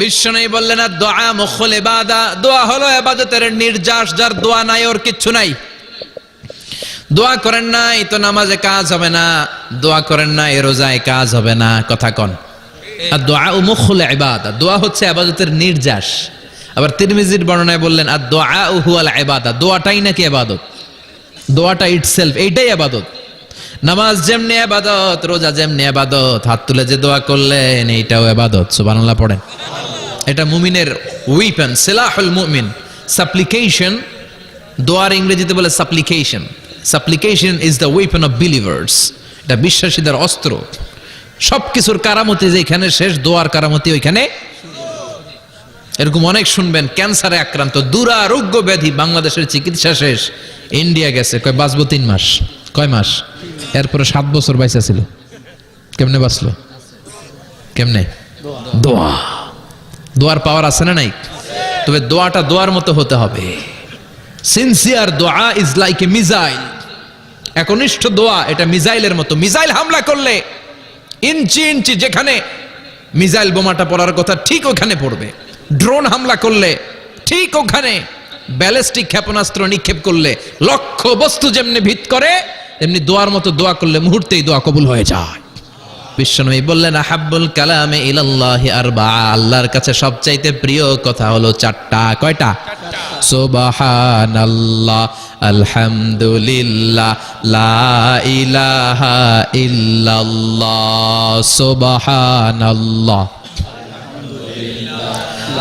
বিশ্বনবী বললেন, আর দোয়া মুখল এবাদা দোয়া হলো এবাদতের নির্যাস, যার দোয়া নাই, ওর কিচ্ছু নাই। দোয়া করেন নাই, তো নামাজে কাজ হবে না। দোয়া করেন নাই, রোজায় কাজ হবে না, কথা কন। আর দোয়া মুখল এবাদা দোয়া হচ্ছে আবাদতের নির্যাস। আবার তিরমিজির বর্ণনায় বললেন, আর দোয়া ও হুয়াল এবাদা দোয়াটাই নাকি আবাদত দোয়াটা ইটসেলফ এইটাই আবাদত নামাজ যেমনি আবাদত রোজা যেমনি আবাদত হাত তুলে যে দোয়া করলেন, এইটাও আবাদত সুবহানাল্লাহ পড়েন। এটা মুমিনের উইপেন সিলাহুল মুমিন। সাপ্লিকেশন দোয়ার ইংরেজিতে বলে supplication supplication is the weapon of believers এটা বিশ্বাসীদের অস্ত্র। সব কিছুর কারামতি যেখানে শেষ, দোয়ার কারামতি ওইখানে এরকম অনেক শুনবেন, ক্যান্সারে আক্রান্ত, দুরারোগ্য ব্যাধি, বাংলাদেশের চিকিৎসা শেষ, ইন্ডিয়া গেছে। কয়, বাঁচবো তিন মাস। কয় মাস? এরপরে সাত বছর বাইসা ছিল। কেমনে বাঁচলো? কেমনে? দোয়া। দোয়ার পাওয়ার আছে না নাই? তবে দোয়াটা দোয়ার মতো হতে হবে। সিনসিয়ার দোয়া ইজ লাইক এ মিজাইল একনিষ্ঠ দোয়া, এটা মিজাইলের মতো। মিজাইল হামলা করলে ইঞ্চি ইঞ্চি যেখানে মিজাইল বোমাটা পড়ার কথা ঠিক ওখানে পড়বে। ড্রোন হামলা করলে, ঠিক ওখানে ব্যালিস্টিক ক্ষেপণাস্ত্র নিক্ষেপ করলে লক্ষ্য বস্তু যেমনি ভিত করে, তেমনি দোয়ার মতো দোয়া করলে মুহূর্তেই দোয়া কবুল হয়ে যায়। বিশ্বনবী বললেন, আহাব্বুল কালামে ইলাল্লাহি আরবা। আল্লাহর কাছে সবচাইতে প্রিয় কথা হলো চারটা, কয়টা? সুবহানাল্লাহ, আলহামদুলিল্লাহ, লা ইলাহা ইল্লাল্লাহ, সুবহানাল্লাহ।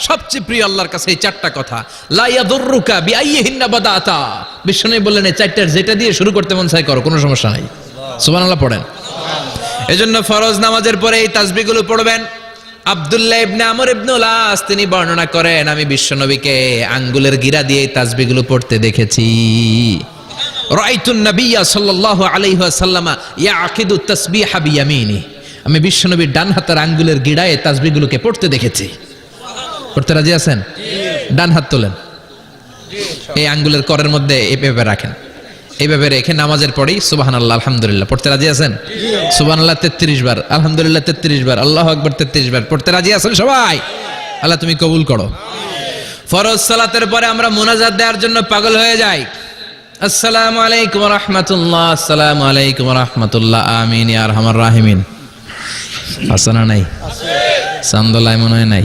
সবচেয়ে প্রিয় আল্লাহর কাছে এই চারটা কথা। লাইয়াদুররুকা বিআইয়িহিন্না বাদাতা। বিষ্ণু বললেন, এই চারটার যেটা দিয়ে শুরু করতে মন চাই করো, কোনো সমস্যা নাই। সুবহানাল্লাহ পড়েন। এজন্য ফরজ নামাজের পরে এই তাসবিহগুলো পড়বেন। আব্দুল্লাহ ইবনে আমর ইবনে উলাস, তিনি বর্ণনা করেন, আমি বিশ্বনবীকে আঙ্গুলের গিরা দিয়ে এই তাসবিহগুলো পড়তে দেখেছি। রাআইতুন নাবিয়্যা সাল্লাল্লাহু আলাইহি ওয়াসাল্লামা ইয়াকিদু তাসবিহা বিয়ামিনি। আমি বিশ্বনবীর ডান হাতের আঙ্গুলের গিড়ায় এই তাসবিহগুলোকে পড়তে দেখেছি। পড়তে রাজি আছেন? ডান হাত তোলেন। এই আঙ্গুলের করের মধ্যে এইভাবে রাখেন। এইভাবে রেখে নামাজের পরেই সুবাহান আল্লাহ আলহামদুলিল্লাহ, পড়তে রাজি আছেন? সুবাহান আল্লাহ তেত্রিশ বার, আলহামদুলিল্লাহ, তেত্রিশ বার, আল্লাহ আকবর, তেত্রিশ বার, পড়তে রাজি আছেন সবাই? আল্লাহ তুমি কবুল করো। ফরজ সালাতের পরে আমরা মোনাজাত দেওয়ার জন্য পাগল হয়ে যাই। আসসালামু আলাইকুম রহমতুল্লাহ, আসসালামু আলাইকুম রহমতুল্লাহ, আমিন আর হামার রাহিমিন। হাসানা নাই? চান্দলায় মনে হয় নাই।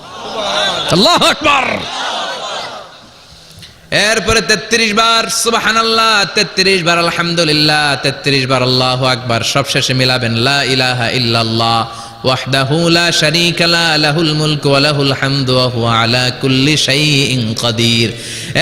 আল্লাহ আকবার। এরপরে তেত্রিশ বার সুবাহান আল্লাহ তেত্রিশ বার, আলহামদুলিল্লাহ, তেত্রিশ বার, আল্লাহ আকবার। সবশেষে মিলাবেন, লা ইলাহা ইল্লাল্লাহ, ওয়াহদাহু লা শারীকা লা, লাহুল মুলকু ওয়া লাহুল হামদু, ওয়া হুয়া আলা কুল্লি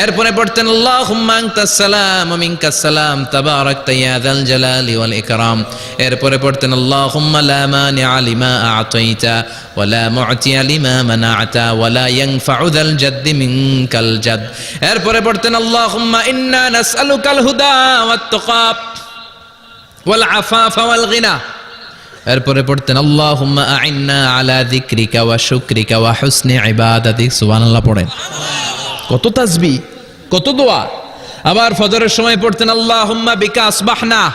এরপরে পড়তেন আল্লাহুম্মা আনতাস সালাম ওয়া মিনকাস সালাম তাবারাকতা ইয়া যাল জালালি ওয়াল ইকরাম এরপরে পড়তেন আল্লাহুম্মা লা মানিআ লিমা আ'তাইতা ওয়া লা মু'তিয়া লিমা মানা'তা ওয়া লা ইয়ানফা'ু যাল জাদ্দি মিনকাল জাদ এরপরে পড়তেন আল্লাহুম্মা ইন্না নাসআলুকাল হুদা ওয়াত তাকা ওয়াল আফাফা ওয়াল গিনা এরপরে পড়তেন আল্লাহুম্মা আইন্না আলা যিকরিকা ওয়া শুকরিকা ওয়া হুসনি ইবাদাতিক সুবহানাল্লাহ পড়েন কত তাজবি, কত দোয়া। আবার ফজরের সময় পড়তেন, আল্লাহুম্মা বিকা আসবাহনা,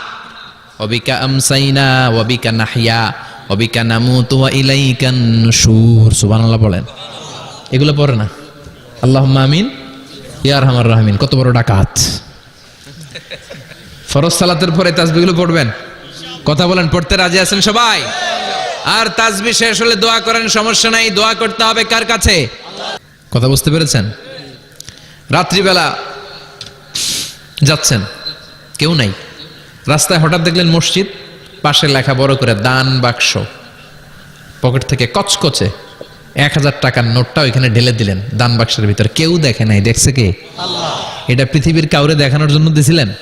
ওয়া বিকা আমসাইনা, ওয়া বিকা নাহইয়া, ওয়া বিকা নামুতু, ওয়া ইলাইকান নুশুর। সুবহানাল্লাহ পড়েন। এগুলো পড়ে না। আল্লাহুম্মা আমিন, ইয়া আরহামার রাহিমিন। কত বড় ডাকাত। ফরজ সালাতের পরে তাসবিগুলো পড়বেন। কথা বলেন, পড়তে রাজি আছেন সবাই? আর তাসবি শেষ হলে দোয়া করেন, সমস্যা নাই, দোয়া করতে হবে কার কাছে? কথা বুঝতে পেরেছেন? রাত্রিবেলা যাচ্ছেন। কেউ নাই। রাস্তায় হঠাৎ দেখলেন মসজিদ পাশে লেখা বড় করে দান বাক্স। পকেট থেকে কচকচে এক হাজার টাকার নোটটা ওইখানে ঢেলে দিলেন দান বাক্সের ভিতরে। কেউ দেখে নাই দেখছে কে? এটা পৃথিবীর কাউরে দেখানোর জন্য দিছিলেন?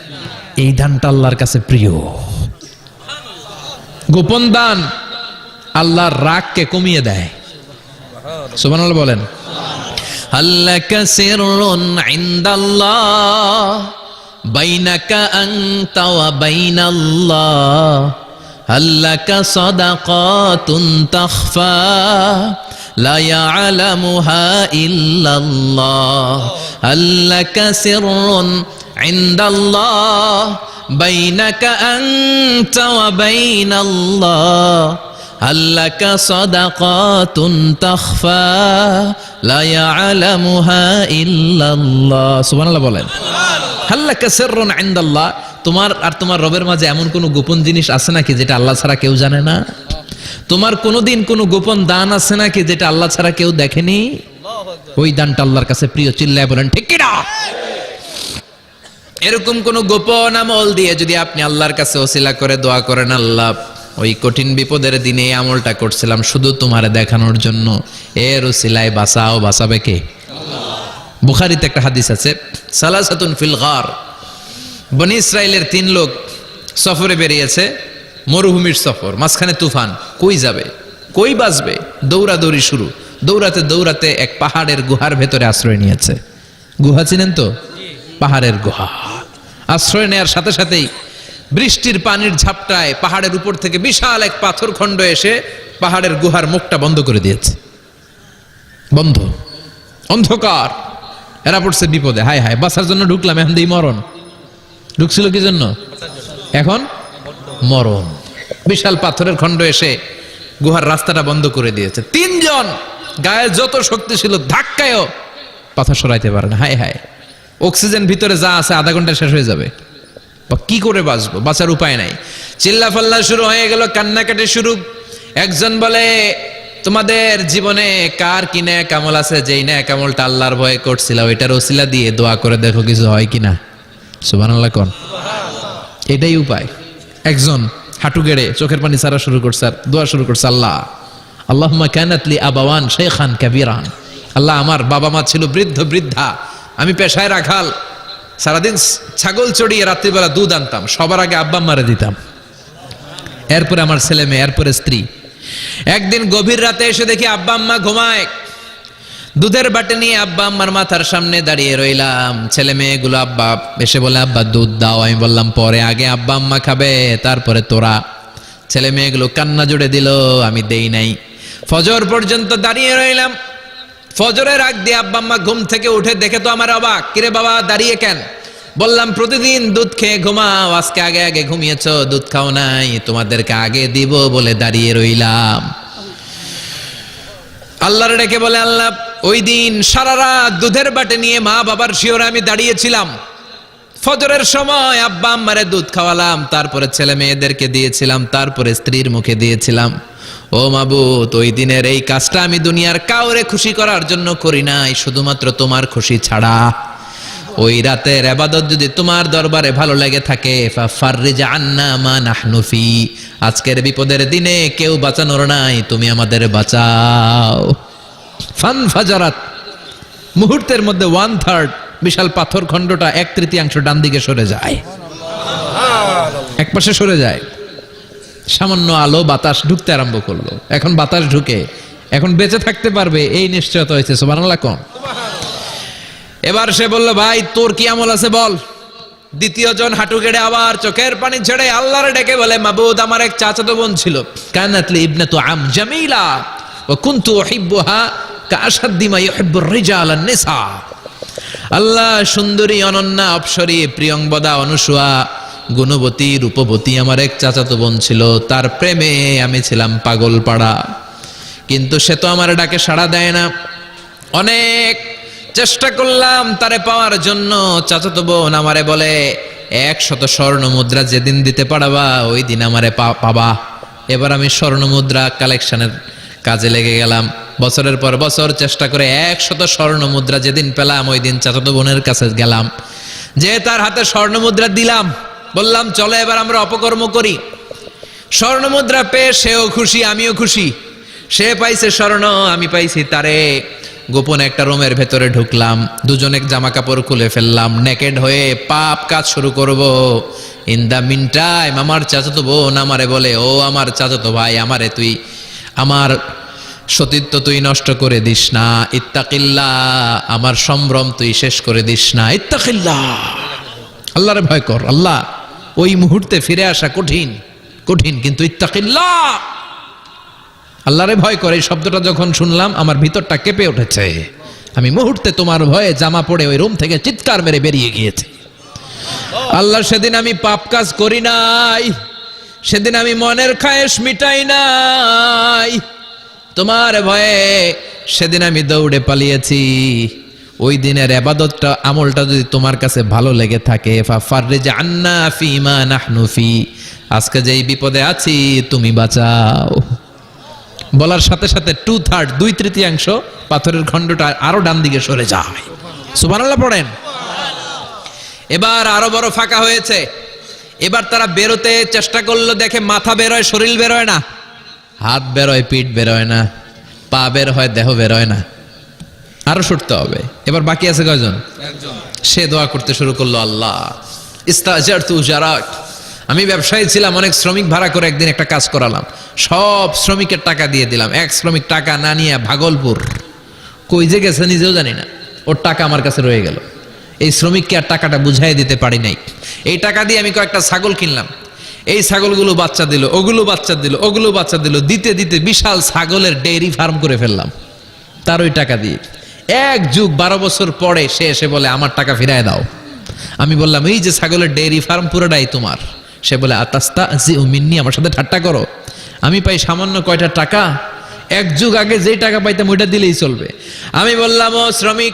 এই দানটা আল্লাহর কাছে প্রিয়। গোপন দান আল্লাহর রাগকে কমিয়ে দেয়। সুবহানাল্লাহ বলেন। আল্লাকা সিররুন ইনদাল্লাহ বাইনাকা আনতা ওয়া বাইনাল্লাহ আল্লাকা সাদাকাতুন তাখফা লা ইয়ালামুহা ইল্লাল্লাহ আল্লাকা সিররুন ইনদাল্লাহ বাইনাকা আনতা ওয়া বাইনাল্লাহ هلك صدقات আল্লাকা সাদাকাতুন তাখফা, লা ইয়ালামুহা ইল্লাল্লাহ। সুবহানাল্লাহ বলেন। হাল্লাকা সিররুন ইনদাল্লাহ। তোমার আর তোমার রবের মাঝে এমন কোনো গোপন জিনিস আছে নাকি যেটা আল্লাহ ছাড়া কেউ জানে না? তোমার কোনোদিন কোনো গোপন দান আছে নাকি যেটা আল্লাহ ছাড়া কেউ দেখেনি? ওই দানটা আল্লাহর কাছে প্রিয়, চিল্লায় বলেন, ঠিক কিনা? এরকম কোন গোপন আমল দিয়ে যদি আপনি আল্লাহর কাছে ওসিলা করে দোয়া করেন, আল্লাহ ওই কঠিন বিপদের দিনে এই আমলটা করছিলাম শুধু তোমারে দেখানোর জন্য। এর সিলাই বাঁচাও বাঁচাবে কে? বুখারিতে একটা হাদিস আছে সালাসাতুন ফিল গার। বনি ইসরায়েলের তিন লোক সফরে বেরিয়েছে মরুভূমির সফর মাঝখানে তুফান কই যাবে? কই বাঁচবে? দৌড়াদৌড়ি শুরু। দৌড়াতে দৌড়াতে এক পাহাড়ের গুহার ভেতরে আশ্রয় নিয়েছে। গুহা চিনেন তো? পাহাড়ের গুহা। আশ্রয় নেয়ার সাথে সাথেই বৃষ্টির পানির ঝাপটায় পাহাড়ের উপর থেকে বিশাল এক পাথর খণ্ড এসে পাহাড়ের গুহার মুখটা বন্ধ করে দিয়েছে। বন্ধ। অন্ধকার। এরা পড়ছে বিপদে। হায় হায় বাসার জন্য ঢুকলাম, এখন দিই মরণ। ঢুকছিল কি জন্য? এখন মরণ। বিশাল পাথরের খণ্ড এসে গুহার রাস্তাটা বন্ধ করে দিয়েছে। তিনজন গায়ে যত শক্তি ছিল, ধাক্কায়ও পাথর সরাইতে পারে না। হায় হায়। অক্সিজেন ভিতরে যা আছে, আধা ঘণ্টা শেষ হয়ে যাবে। কি করে বাঁচবো? বাঁচার উপায় নাই। চিল্লা ফাল্লা শুরু হয়ে গেল, কান্নাকাটি শুরু। একজন বলে, তোমাদের জীবনে কার কি ন্যাক আমল আছে? যেই ন্যাক আমলটা আল্লাহর ভয়ে করছিল ওইটার ওসিলা দিয়ে দোয়া করে দেখো কিছু হয় কিনা? সুবহানাল্লাহ কোন। এটাই উপায়। একজন হাঁটু গেড়ে চোখের পানি ছাড়া শুরু করছে আর দোয়া শুরু করছে, আল্লাহ, আল্লাহুম্মা কানাতলি আবাওয়ান শেখান কাবিরান। আল্লাহ, আমার বাবা মা ছিল বৃদ্ধ বৃদ্ধা। আমি পেশায় রাখাল। সারাদিন ছাগল চড়িয়ে রাত্রিবেলা দুধ আনতাম, সবার আগে আব্বা মারে দিতাম। এরপরে আমার ছেলে মেয়ে, এরপরে স্ত্রী। একদিন গভীর রাতে এসে দেখি আব্বা আম্মা ঘুমায়। দুধের বাটে নিয়ে আব্বা আম্মার মাথার সামনে দাঁড়িয়ে রইলাম। ছেলে মেয়েগুলো আব্বা এসে বলে, আব্বা, দুধ দাও। আমি বললাম, পরে, আগে আব্বা আম্মা খাবে, তারপরে তোরা। ছেলে মেয়েগুলো কান্না জুড়ে দিল, আমি দেই নাই। ফজর পর্যন্ত দাঁড়িয়ে রইলাম। ফজরের আগ দিয়ে আব্বা আম্মা ঘুম থেকে উঠে দেখে তো আমার অবাক, কিরে বাবা, দাঁড়িয়ে কেন? বললাম, প্রতিদিন দুধ খেয়ে ঘুমাও, আজকে আগে আগে ঘুমিয়েছ, দুধ খাও নাই, তোমাদেরকে আগে দিব বলে দাঁড়িয়ে রইলাম। আল্লাহর ডেকে বলে, আল্লাহ, ওই দিন সারা রাত দুধের বাটে নিয়ে মা বাবার শিওরে আমি দাঁড়িয়েছিলাম। ফজরের সময় আব্বা আম্মারে দুধ খাওয়ালাম, তারপরে ছেলে মেয়েদেরকে দিয়েছিলাম, তারপরে স্ত্রীর মুখে দিয়েছিলাম। ও মাবুত, ওই দিনের এই কাজটা আমি দুনিয়ার কাউরে খুশি করার জন্য করি নাই, শুধুমাত্র তোমার খুশি ছাড়া। ওই রাতের আবাদত যদি তোমার দরবারে ভালো লেগে থাকে আজকের বিপদের দিনে কেউ বাঁচানোর নাই, তুমি আমাদের বাঁচাও। ফান ফাজারাত। মুহূর্তের মধ্যে ওয়ান থার্ড বিশাল পাথর খণ্ডটা এক তৃতীয়াংশ ডান দিকে সরে যায়। এক পাশে সরে যায়। সামান্য আলো বাতাস ঢুকতে আরম্ভ করল। এখন বাতাস ঢুকে, এখন বেঁচে থাকতে পারবে, এই নিশ্চয়তা হয়েছে। সোমানাল্লাহ কোন? এবার সে বলল, ভাই, তোর কি আমল আছে বল? দ্বিতীয় জন হাঁটু গেড়ে আবার চোখের পানি ছেড়ে আল্লাহর ডেকে বলে, মাবুদ, আমার এক চাচাতো বোন ছিল। কানাতলি ইবনে তো আম জামিলা। ও কুনতু উহিব্বুহা কাশাদ্দি মা ইউহিব্বুর রিজাল নিসা। আল্লাহ সুন্দরী অনন্যা অপসরী প্রিয়ংবদা অনুসুয়া, গুণবতী, রূপবতী আমার এক চাচাতো বোন ছিল। তার প্রেমে আমি ছিলাম পাগল পাড়া। কিন্তু সে তো আমার ডাকে সাড়া দেয় না। অনেক চেষ্টা করলাম তারে পাওয়ার জন্য। চাচাতো বোন আমারে বলে, একশত স্বর্ণ মুদ্রা যেদিন দিতে পারবা, ওই দিন আমারে পাবা। এবার আমি স্বর্ণ মুদ্রা কালেকশনের কাজে লেগে গেলাম। বছরের পর বছর চেষ্টা করে একশত স্বর্ণ মুদ্রা যেদিন পেলাম, ওই দিন চাচাতো বোনের কাছে গেলাম। যে তার হাতে স্বর্ণ মুদ্রা দিলাম, বললাম, চলো এবার আমরা অপকর্ম করি। স্বর্ণ মুদ্রা পেয়ে সেও খুশি, আমিও খুশি। সে পাইছে স্বর্ণ, আমি পাইছি তারে। গোপন একটা রুমের ভেতরে ঢুকলাম দুজনে জামা কাপড় খুলে ফেললাম, নেকেড হয়ে পাপ কাজ শুরু করব। ইন দ্য মিন টাইম, আমার চাচাতো বোন আমারে বলে, ও আমার চাচাতো ভাই, আমারে তুই, আমার সতীত্ব তুই নষ্ট করে দিস না। ইত্তাকিল্লা, আমার সম্ভ্রম তুই শেষ করে দিস না। ইত্তাকিল্লা। আল্লাহরে ভয় কর। আল্লাহ ওই মুহূর্তে ফিরে আসা কঠিন কঠিন, কিন্তু ইত্তাকিল্লা। আল্লাহরে ভয় করে, এই শব্দটা যখন শুনলাম, আমার ভিতরটা কেঁপে উঠেছে। আমি মুহূর্তে তোমার ভয়ে জামা পড়ে ওই রুম থেকে চিৎকার মেরে বেরিয়ে গিয়েছে। আল্লাহ, সেদিন আমি পাপ কাজ করি নাই, সেদিন আমি মনের খায়েশ মিটাই নাই। তোমার ভয়ে সেদিন আমি দৌড়ে পালিয়েছি। ওই দিনের আবাদতটা, আমলটা যদি তোমার কাছে ভালো লেগে থাকে আজকে যেই বিপদে আছি, তুমি বাঁচাও। বলার সাথে সাথে টু থার্ড দুই তৃতীয়াংশ পাথরের খণ্ডটা আরও ডান দিকে সরে যায়। সুবহানাল্লাহ পড়েন। এবার আরও বড় ফাঁকা হয়েছে। এবার তারা বেরোতে চেষ্টা করল, দেখে মাথা বেরোয়, শরীর বেরোয় না। হাত বেরোয় পিঠ বেরোয় না পা বের হয় দেহ বেরোয় না। আরও ছুটতে হবে। এবার বাকি আছে কয়জন? সে দোয়া করতে শুরু করল আল্লাহ ইস্তাজার তু জারাক। আমি ব্যবসায়ী ছিলাম অনেক শ্রমিক ভাড়া করে একদিন একটা কাজ করালাম। সব শ্রমিকের টাকা দিয়ে দিলাম। এক শ্রমিক টাকা না নিয়ে ভাগলপুর। কই যে গেছে নিজেও জানি না। ওর টাকা আমার কাছে রয়ে গেল। এই শ্রমিককে আর টাকাটা বুঝাই দিতে পারি নাই। এই টাকা দিয়ে আমি কয়েকটা ছাগল কিনলাম। এই ছাগলগুলো বাচ্চা দিল, ওগুলো বাচ্চা দিল, ওগুলো বাচ্চা দিল, দিতে দিতে বিশাল ছাগলের ডেইরি ফার্ম করে ফেললাম। তার ওই টাকা দিয়ে। এক যুগ বারো বছর পরে সে এসে বলে, আমার টাকা ফিরায় দাও। আমি বললাম, এই যে ছাগলের ডেইরি ফার্ম পুরোটাই তোমার। সে বলে আতাস্তা জি মিন্নি, আমার সাথে ঠাট্টা করো। আমি পাই সামান্য কয়টা টাকা, এক যুগ আগে যেই টাকা পাইতাম ওইটা দিলেই চলবে। আমি বললাম, ও শ্রমিক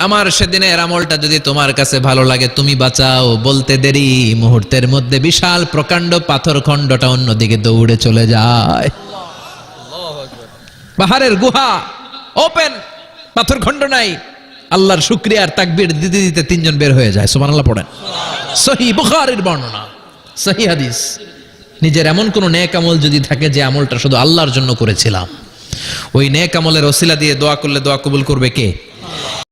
আমার সেদিনের আমলটা যদি তোমার কাছে ভালো লাগে, তুমি বাঁচাও। বলতে দেরি, মুহূর্তের মধ্যে বিশাল প্রকাণ্ড পাথর খণ্ডটা অন্যদিকে দৌড়ে চলে যায়। পাহাড়ের গুহা ওপেন পাথর খণ্ড নাই। আল্লাহর শুক্রিয়ার তাকবির দিতে দিতে তিনজন বের হয়ে যায়। সুবহানাল্লাহ পড়েন। সহি বুখারীর বর্ণনা সহি হাদিস। নিজের এমন কোন নেক আমল যদি থাকে যে আমলটা শুধু আল্লাহর জন্য করেছিলাম। ওই নেক আমলের ওসিলা দিয়ে দোয়া করলে দোয়া কবুল করবে কে?